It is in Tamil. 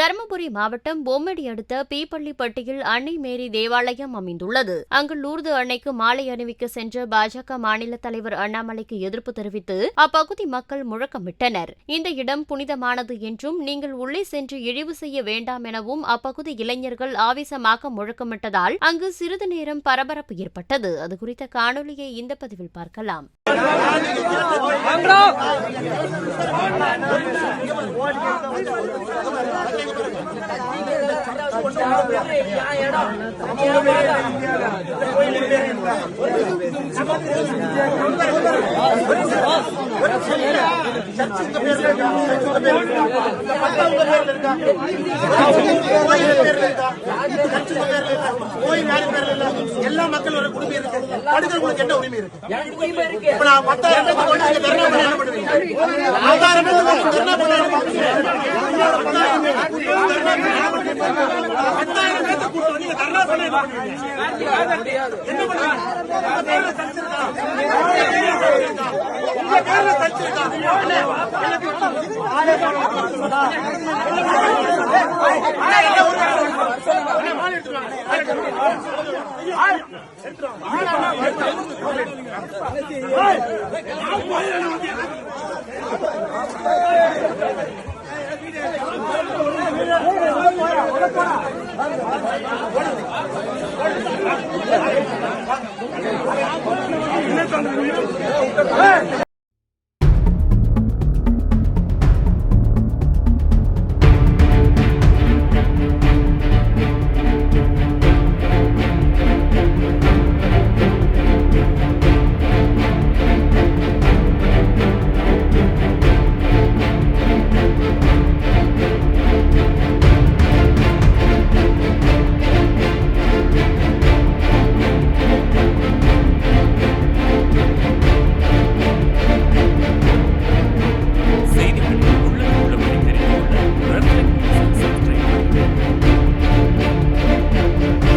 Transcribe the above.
தருமபுரி மாவட்டம் பொம்மடி அடுத்த பீப்பள்ளிப்பட்டியில் அன்னை மேரி தேவாலயம் அமைந்துள்ளது. அங்கு லூர்து அன்னைக்கு மாலை அணிவிக்க சென்ற பாஜக மாநில தலைவர் அண்ணாமலைக்கு எதிர்ப்பு தெரிவித்து அப்பகுதி மக்கள் முழக்கமிட்டனர். இந்த இடம் புனிதமானது என்றும் நீங்கள் உள்ளே சென்று இழிவு செய்ய வேண்டாம் எனவும் அப்பகுதி இளைஞர்கள் ஆவேசமாக முழக்கமிட்டதால் அங்கு சிறிது நேரம் பரபரப்பு ஏற்பட்டது. அது குறித்த காணொலியை இந்த பதிவில் பார்க்கலாம். பேர்ல இருக்கா கோயில் யாரு பேர்ல இல்ல? எல்லா மக்களோட உரிமை இருக்கு. படுக்கிறவங்களுக்கு என்ன உரிமை இருக்கு. இப்ப நான் பத்தாயிரம் கொண்டு தர்ணா பண்ண என்ன பண்ணுவீங்க ஆதாரம் தர்ணா பண்ண பத்தாயிரம் நீங்க தர்ணா பண்ண என்ன பண்ணுவீங்க? என்ன உங்க பேர்ல என்ன